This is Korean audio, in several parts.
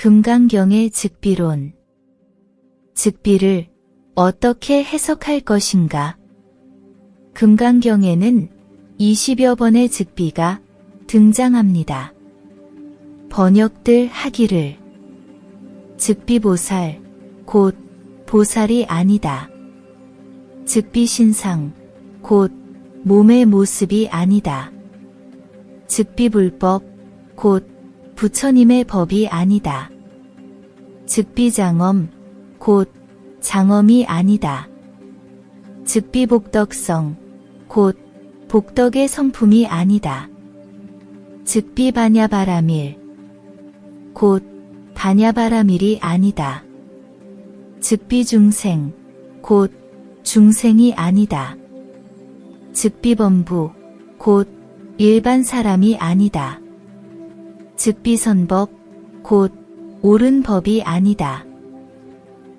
금강경의 즉비론. 즉비를 어떻게 해석할 것인가? 금강경에는 20여 번의 즉비가 등장합니다. 번역들 하기를 즉비보살, 곧 보살이 아니다. 즉비신상, 곧 몸의 모습이 아니다. 즉비불법, 곧 부처님의 법이 아니다. 즉비장엄, 곧 장엄이 아니다. 즉비복덕성, 곧 복덕의 성품이 아니다. 즉비바냐바라밀, 곧 바냐바라밀이 아니다. 즉비중생, 곧 중생이 아니다. 즉비범부, 곧 일반 사람이 아니다. 즉비선법, 곧 옳은 법이 아니다.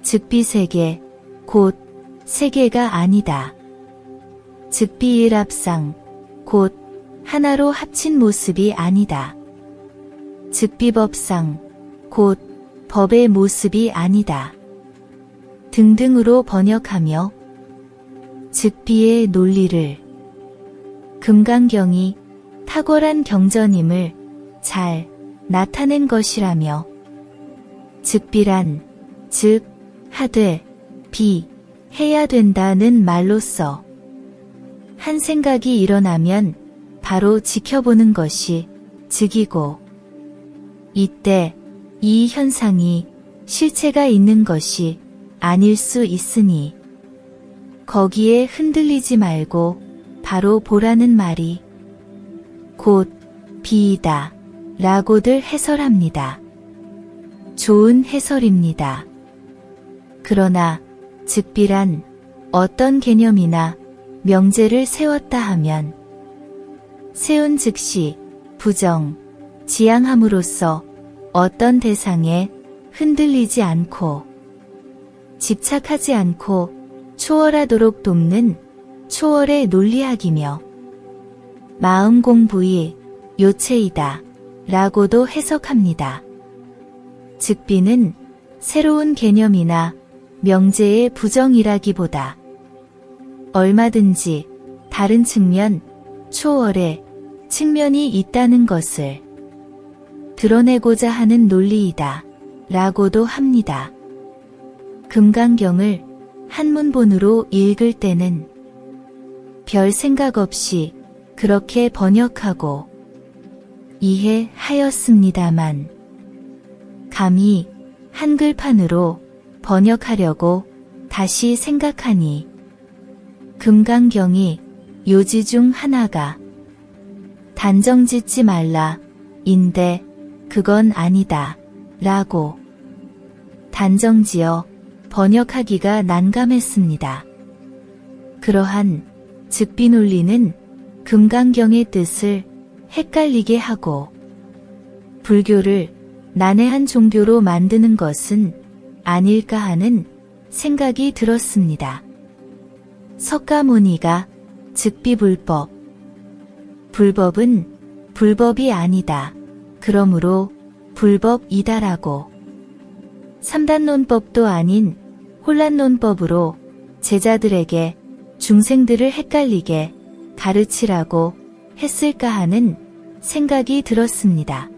즉비세계, 곧 세계가 아니다. 즉비일합상, 곧 하나로 합친 모습이 아니다. 즉비법상, 곧 법의 모습이 아니다. 등등으로 번역하며 즉비의 논리를 금강경이 탁월한 경전임을 잘 나타낸 것이라며. 즉비란 즉 하되 비 해야 된다는 말로써. 한 생각이 일어나면 바로 지켜보는 것이 즉이고 이때 이 현상이 실체가 있는 것이 아닐 수 있으니 거기에 흔들리지 말고 바로 보라는 말이 곧 비이다 라고들 해설합니다. 좋은 해설입니다. 그러나 즉비란 어떤 개념이나 명제를 세웠다 하면 세운 즉시 부정, 지향함으로써 어떤 대상에 흔들리지 않고 집착하지 않고 초월하도록 돕는 초월의 논리학이며 마음 공부의 요체이다 라고도 해석합니다. 즉비는 새로운 개념이나 명제의 부정이라기보다 얼마든지 다른 측면, 초월의 측면이 있다는 것을 드러내고자 하는 논리이다 라고도 합니다. 금강경을 한문본으로 읽을 때는 별 생각 없이 그렇게 번역하고 이해하였습니다만 감히 한글판으로 번역하려고 다시 생각하니 금강경이 요지 중 하나가 단정 짓지 말라 인데 그건 아니다 라고 단정지어 번역하기가 난감했습니다. 그러한 즉비 논리는 금강경의 뜻을 헷갈리게 하고 불교를 난해한 종교로 만드는 것은 아닐까 하는 생각이 들었습니다. 석가모니가 즉비불법 불법은 불법이 아니다. 그러므로 불법이다라고 삼단론법도 아닌 혼란론법으로 제자들에게 중생들을 헷갈리게 가르치라고 했을까 하는 생각이 들었습니다.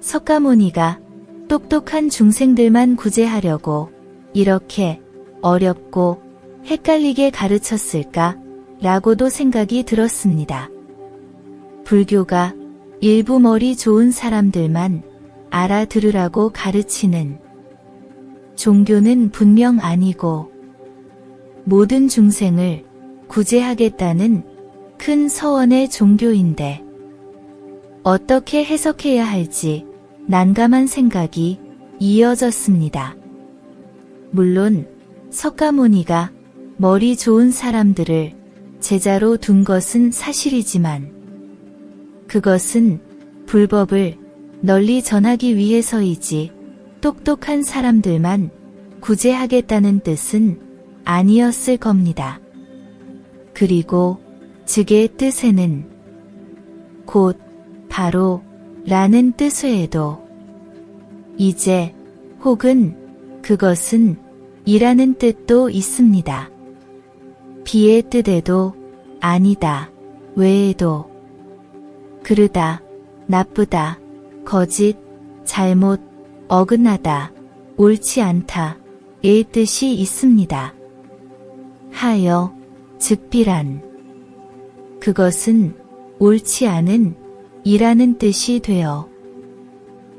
석가모니가 똑똑한 중생들만 구제하려고 이렇게 어렵고 헷갈리게 가르쳤을까 라고도 생각이 들었습니다. 불교가 일부 머리 좋은 사람들만 알아들으라고 가르치는 종교는 분명 아니고 모든 중생을 구제하겠다는 큰 서원의 종교인데 어떻게 해석해야 할지 난감한 생각이 이어졌습니다. 물론 석가모니가 머리 좋은 사람들을 제자로 둔 것은 사실이지만 그것은 불법을 널리 전하기 위해서이지 똑똑한 사람들만 구제하겠다는 뜻은 아니었을 겁니다. 그리고 즉의 뜻에는 곧 바로 라는 뜻 외에도 이제 혹은 그것은 이라는 뜻도 있습니다. 비의 뜻에도 아니다, 외에도 그르다, 나쁘다, 거짓, 잘못, 어긋나다, 옳지 않다, 의 뜻이 있습니다. 하여, 즉 비란. 그것은 옳지 않은 이라는 뜻이 되어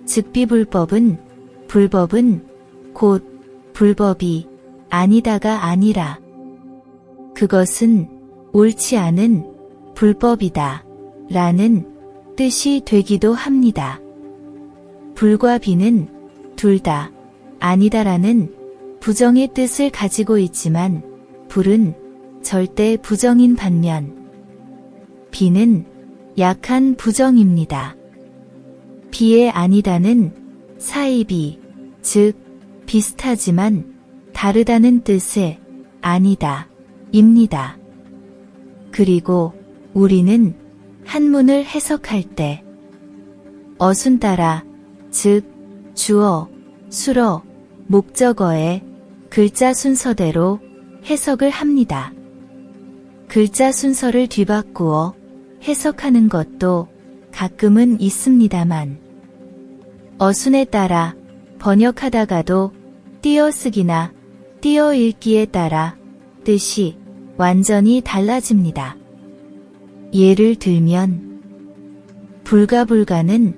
즉비불법은 불법은 곧 불법이 아니다가 아니라 그것은 옳지 않은 불법이다 라는 뜻이 되기도 합니다. 불과 비는 둘 다 아니다라는 부정의 뜻을 가지고 있지만 불은 절대 부정인 반면 비는 약한 부정입니다. 비의 아니다는 사이비, 즉, 비슷하지만 다르다는 뜻의 아니다, 입니다. 그리고 우리는 한문을 해석할 때 어순 따라, 즉, 주어, 수러, 목적어의 글자 순서대로 해석을 합니다. 글자 순서를 뒤바꾸어 해석하는 것도 가끔은 있습니다만 어순에 따라 번역하다가도 띄어쓰기나 띄어읽기에 따라 뜻이 완전히 달라집니다. 예를 들면 불가불가는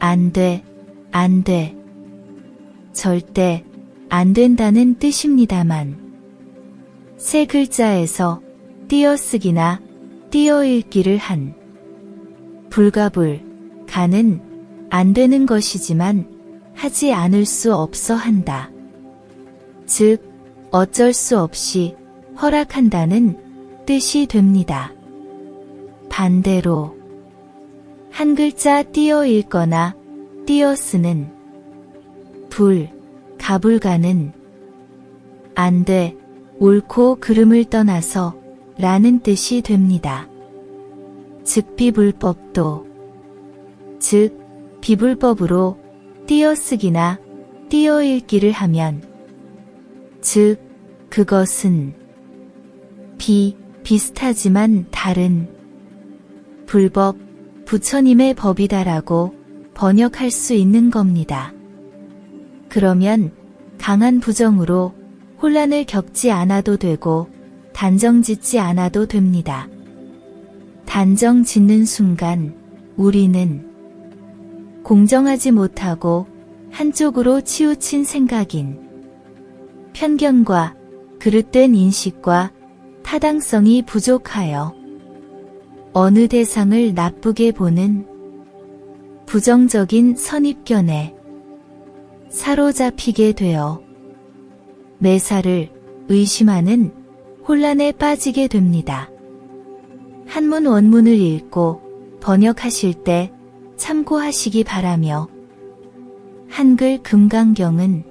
안 돼, 안 돼. 절대 안 된다는 뜻입니다만 세 글자에서 띄어쓰기나 띄어읽기를 한 불가불 가는 안 되는 것이지만 하지 않을 수 없어 한다. 즉 어쩔 수 없이 허락한다는 뜻이 됩니다. 반대로 한 글자 띄어 읽거나 띄어 쓰는 불, 가불가는 안 돼, 옳고 그름을 떠나서 라는 뜻이 됩니다. 즉 비불법도 즉 비불법으로 띄어쓰기나 띄어읽기를 하면 즉 그것은 비 비슷하지만 다른 불법 부처님의 법이다라고 번역할 수 있는 겁니다. 그러면 강한 부정으로 혼란을 겪지 않아도 되고 단정 짓지 않아도 됩니다. 단정 짓는 순간 우리는 공정하지 못하고 한쪽으로 치우친 생각인 편견과 그릇된 인식과 타당성이 부족하여 어느 대상을 나쁘게 보는 부정적인 선입견에 사로잡히게 되어 매사를 의심하는 혼란에 빠지게 됩니다. 한문 원문을 읽고 번역하실 때 참고하시기 바라며 한글 금강경은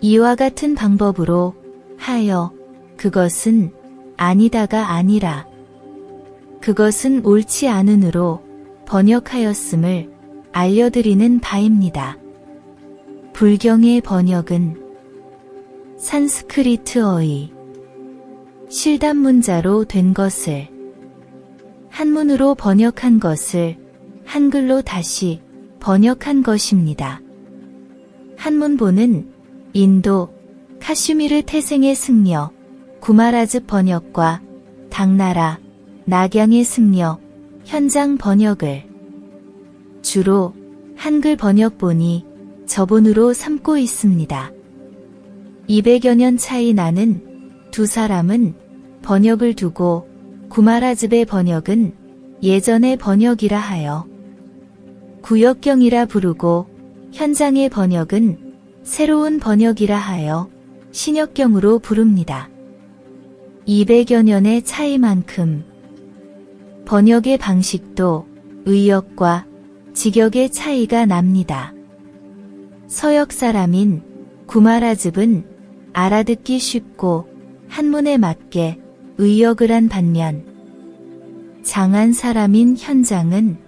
이와 같은 방법으로 하여 그것은 아니다가 아니라 그것은 옳지 않은으로 번역하였음을 알려드리는 바입니다. 불경의 번역은 산스크리트어의 실단문자로 된 것을 한문으로 번역한 것을 한글로 다시 번역한 것입니다. 한문본은 인도 카슈미르 태생의 승려 구마라즈 번역과 당나라 낙양의 승려 현장 번역을 주로 한글 번역본이 저본으로 삼고 있습니다. 200여 년 차이 나는 두 사람은 번역을 두고 구마라즈의 번역은 예전의 번역이라 하여 구역경이라 부르고 현장의 번역은 새로운 번역이라 하여 신역경으로 부릅니다. 200여 년의 차이만큼 번역의 방식도 의역과 직역의 차이가 납니다. 서역 사람인 구마라즙은 알아듣기 쉽고 한문에 맞게 의역을 한 반면 장한 사람인 현장은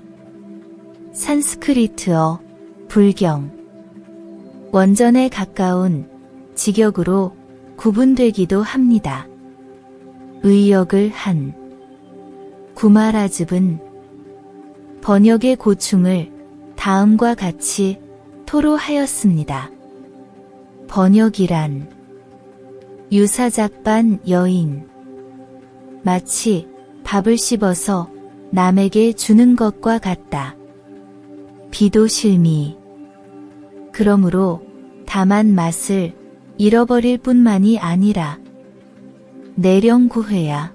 산스크리트어, 불경, 원전에 가까운 직역으로 구분되기도 합니다. 의역을 한 구마라즙은 번역의 고충을 다음과 같이 토로하였습니다. 번역이란 유사작반 여인 마치 밥을 씹어서 남에게 주는 것과 같다. 비도 실미 그러므로 다만 맛을 잃어버릴 뿐만이 아니라 내령구회야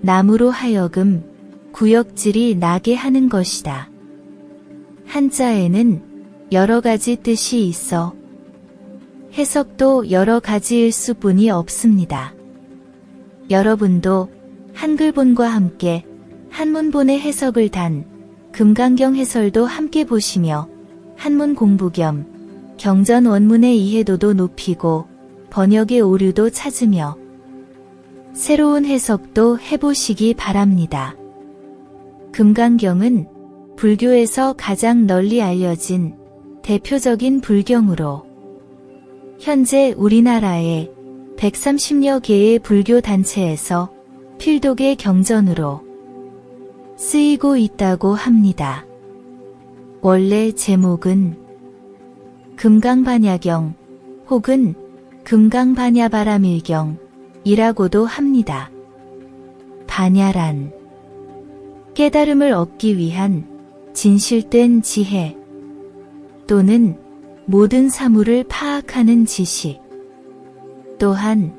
나무로 하여금 구역질이 나게 하는 것이다. 한자에는 여러 가지 뜻이 있어 해석도 여러 가지일 수뿐이 없습니다. 여러분도 한글본과 함께 한문본의 해석을 단 금강경 해설도 함께 보시며 한문 공부 겸 경전 원문의 이해도도 높이고 번역의 오류도 찾으며 새로운 해석도 해보시기 바랍니다. 금강경은 불교에서 가장 널리 알려진 대표적인 불경으로 현재 우리나라의 130여 개의 불교 단체에서 필독의 경전으로 쓰이고 있다고 합니다. 원래 제목은 금강반야경 혹은 금강반야바라밀경이라고도 합니다. 반야란 깨달음을 얻기 위한 진실된 지혜 또는 모든 사물을 파악하는 지식 또한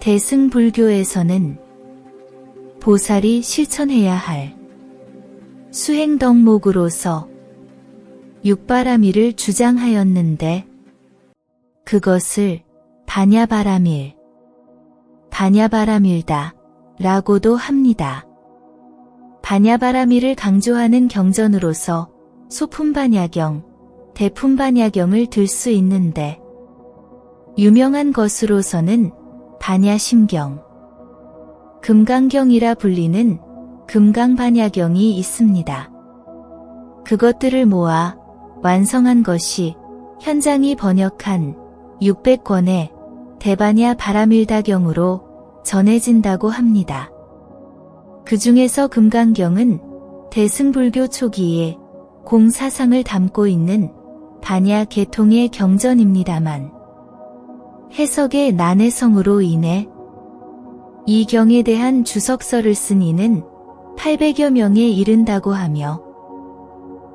대승불교에서는 보살이 실천해야 할 수행 덕목으로서 육바라밀을 주장하였는데 그것을 반야바라밀, 반야바라밀다 라고도 합니다. 반야바라밀을 강조하는 경전으로서 소품반야경, 대품반야경을 들 수 있는데 유명한 것으로서는 반야심경, 금강경이라 불리는 금강반야경이 있습니다. 그것들을 모아 완성한 것이 현장이 번역한 600권의 대반야 바라밀다경으로 전해진다고 합니다. 그 중에서 금강경은 대승불교 초기에 공사상을 담고 있는 반야 계통의 경전입니다만. 해석의 난해성으로 인해 이 경에 대한 주석서를 쓴 이는 800여 명에 이른다고 하며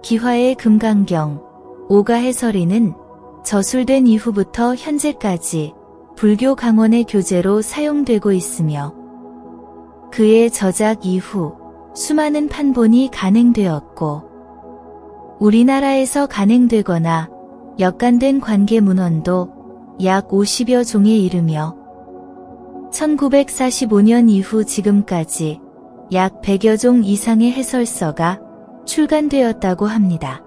기화의 금강경, 오가 해설이는 저술된 이후부터 현재까지 불교 강원의 교재로 사용되고 있으며 그의 저작 이후 수많은 판본이 간행되었고 우리나라에서 간행되거나 역간된 관계 문헌도 약 50여 종에 이르며 1945년 이후 지금까지 약 100여 종 이상의 해설서가 출간되었다고 합니다.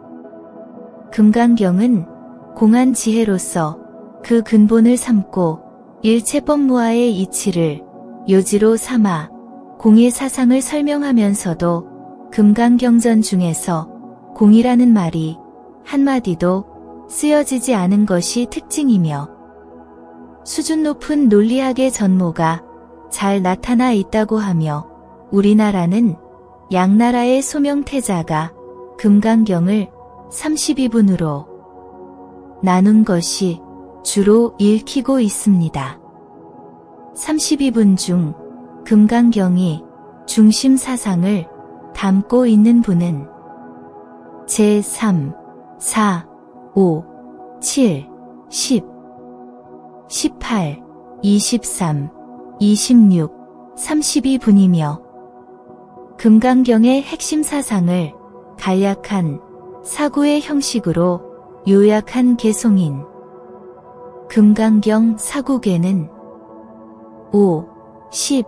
금강경은 공안 지혜로서 그 근본을 삼고 일체법무화의 이치를 요지로 삼아 공의 사상을 설명하면서도 금강경전 중에서 공이라는 말이 한마디도 쓰여지지 않은 것이 특징이며 수준 높은 논리학의 전모가 잘 나타나 있다고 하며 우리나라는 양나라의 소명태자가 금강경을 32분으로 나눈 것이 주로 읽히고 있습니다. 32분 중 금강경이 중심 사상을 담고 있는 분은 제3, 4, 5, 7, 10, 18, 23, 26, 32분이며 금강경의 핵심 사상을 간략한 사구의 형식으로 요약한 개송인 금강경 사구계는 5, 10,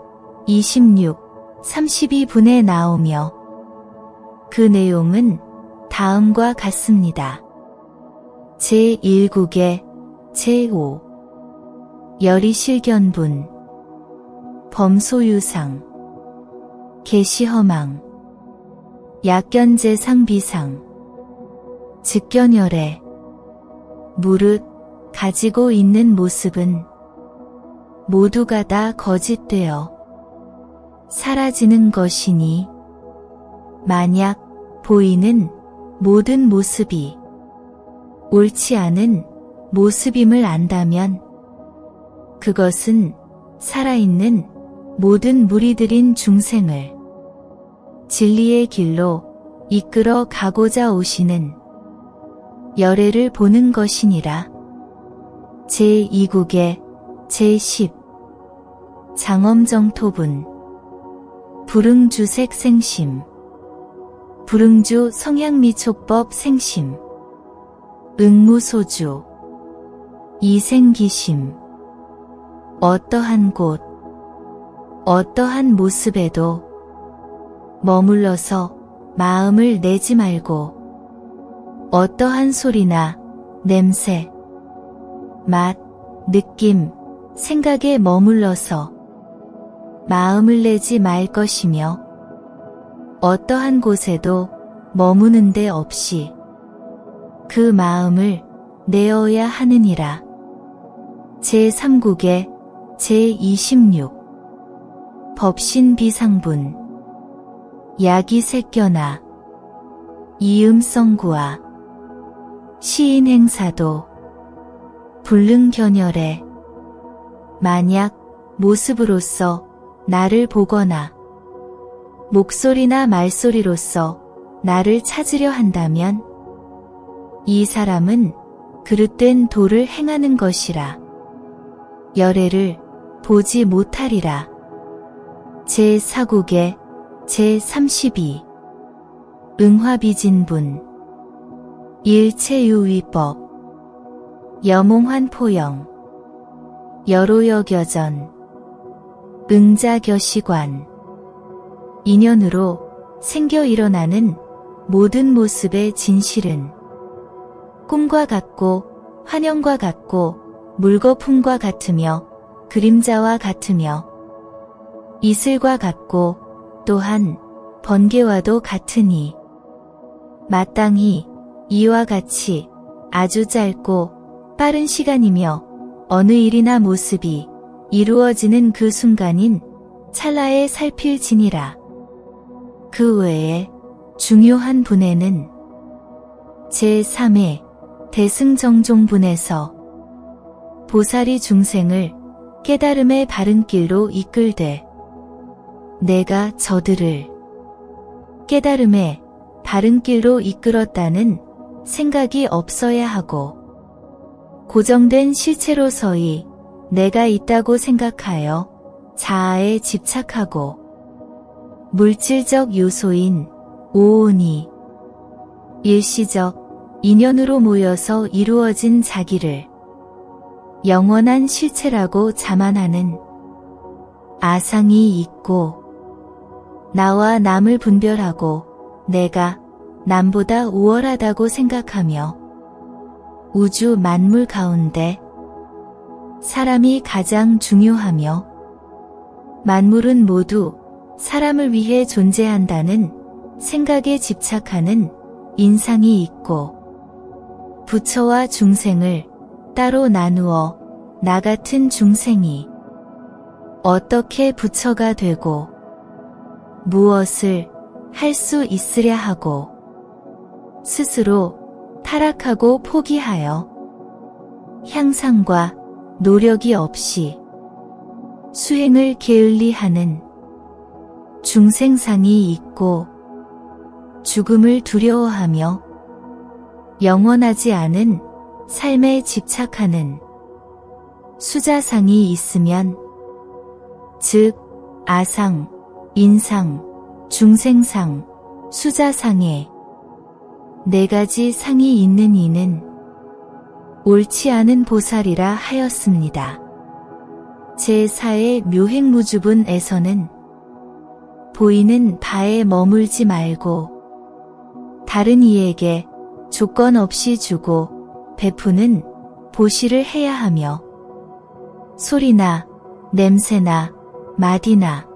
26, 32분에 나오며 그 내용은 다음과 같습니다. 제1국의 제5 열이실견분. 범소유상. 계시허망. 약견제 상 비상. 즉견열애. 무릇 가지고 있는 모습은 모두가 다 거짓되어 사라지는 것이니 만약 보이는 모든 모습이 옳지 않은 모습임을 안다면 그것은 살아있는 모든 무리들인 중생을 진리의 길로 이끌어 가고자 오시는 열애를 보는 것이니라. 제2국의 제10 장엄정토분 불응주색 생심 불응주 성향미촉법 생심. 응무소주. 이생기심. 어떠한 곳. 어떠한 모습에도 머물러서 마음을 내지 말고 어떠한 소리나 냄새, 맛, 느낌, 생각에 머물러서 마음을 내지 말 것이며 어떠한 곳에도 머무는 데 없이 그 마음을 내어야 하느니라. 제3국의 제26 법신 비상분 야기 새껴나 이음성구와 시인 행사도 불능 견열에 만약 모습으로서 나를 보거나 목소리나 말소리로서 나를 찾으려 한다면 이 사람은 그릇된 도를 행하는 것이라. 열애를 보지 못하리라. 제4국의 제32 응화비진분. 일체유위법. 여몽환 포영. 여로여겨전. 응자겨시관 인연으로 생겨 일어나는 모든 모습의 진실은 꿈과 같고 환영과 같고 물거품과 같으며 그림자와 같으며 이슬과 같고 또한 번개와도 같으니 마땅히 이와 같이 아주 짧고 빠른 시간이며 어느 일이나 모습이 이루어지는 그 순간인 찰나에 살필지니라. 그 외에 중요한 분에는 제3회 대승정종분에서 보살이 중생을 깨달음의 바른 길로 이끌되 내가 저들을 깨달음의 바른 길로 이끌었다는 생각이 없어야 하고 고정된 실체로서의 내가 있다고 생각하여 자아에 집착하고 물질적 요소인 오온이 일시적 인연으로 모여서 이루어진 자기를 영원한 실체라고 자만하는 아상이 있고 나와 남을 분별하고 내가 남보다 우월하다고 생각하며 우주 만물 가운데 사람이 가장 중요하며 만물은 모두 사람을 위해 존재한다는 생각에 집착하는 인상이 있고 부처와 중생을 따로 나누어 나 같은 중생이 어떻게 부처가 되고 무엇을 할 수 있으랴 하고 스스로 타락하고 포기하여 향상과 노력이 없이 수행을 게을리하는 중생상이 있고 죽음을 두려워하며 영원하지 않은 삶에 집착하는 수자상이 있으면 즉 아상, 인상, 중생상, 수자상에 네 가지 상이 있는 이는 옳지 않은 보살이라 하였습니다. 제4의 묘행무주분에서는 보이는 바에 머물지 말고 다른 이에게 조건 없이 주고 베푸는 보시를 해야 하며 소리나 냄새나 맛이나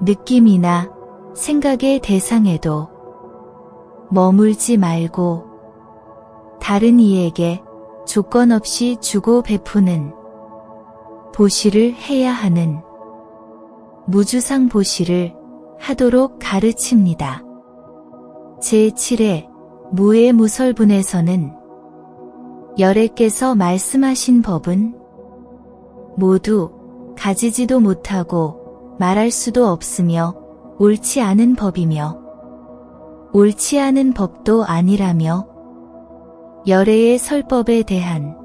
느낌이나 생각의 대상에도 머물지 말고 다른 이에게 조건 없이 주고 베푸는 보시를 해야 하는 무주상 보시를 하도록 가르칩니다. 제7회 무의 무설분에서는 열애께서 말씀하신 법은 모두 가지지도 못하고 말할 수도 없으며 옳지 않은 법이며 옳지 않은 법도 아니라며 열애의 설법에 대한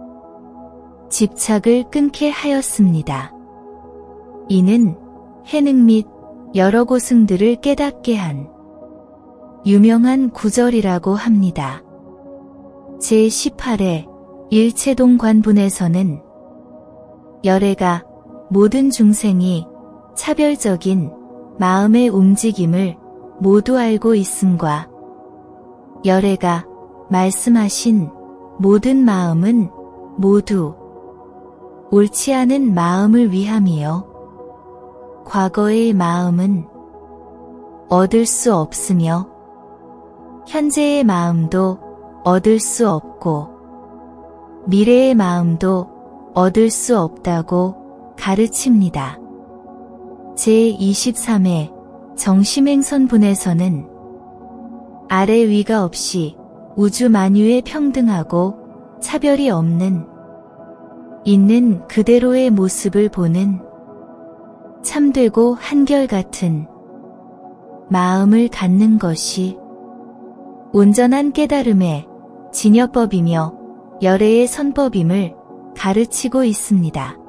집착을 끊게 하였습니다. 이는 해능 및 여러 고승들을 깨닫게 한 유명한 구절이라고 합니다. 제18회 일체동 관분에서는 열애가 모든 중생이 차별적인 마음의 움직임을 모두 알고 있음과 열애가 말씀하신 모든 마음은 모두 옳지 않은 마음을 위함이요. 과거의 마음은 얻을 수 없으며 현재의 마음도 얻을 수 없고 미래의 마음도 얻을 수 없다고 가르칩니다. 제23회 정심행선분에서는 아래 위가 없이 우주 만유에 평등하고 차별이 없는 있는 그대로의 모습을 보는 참되고 한결같은 마음을 갖는 것이 온전한 깨달음의 진여법이며 열애의 선법임을 가르치고 있습니다.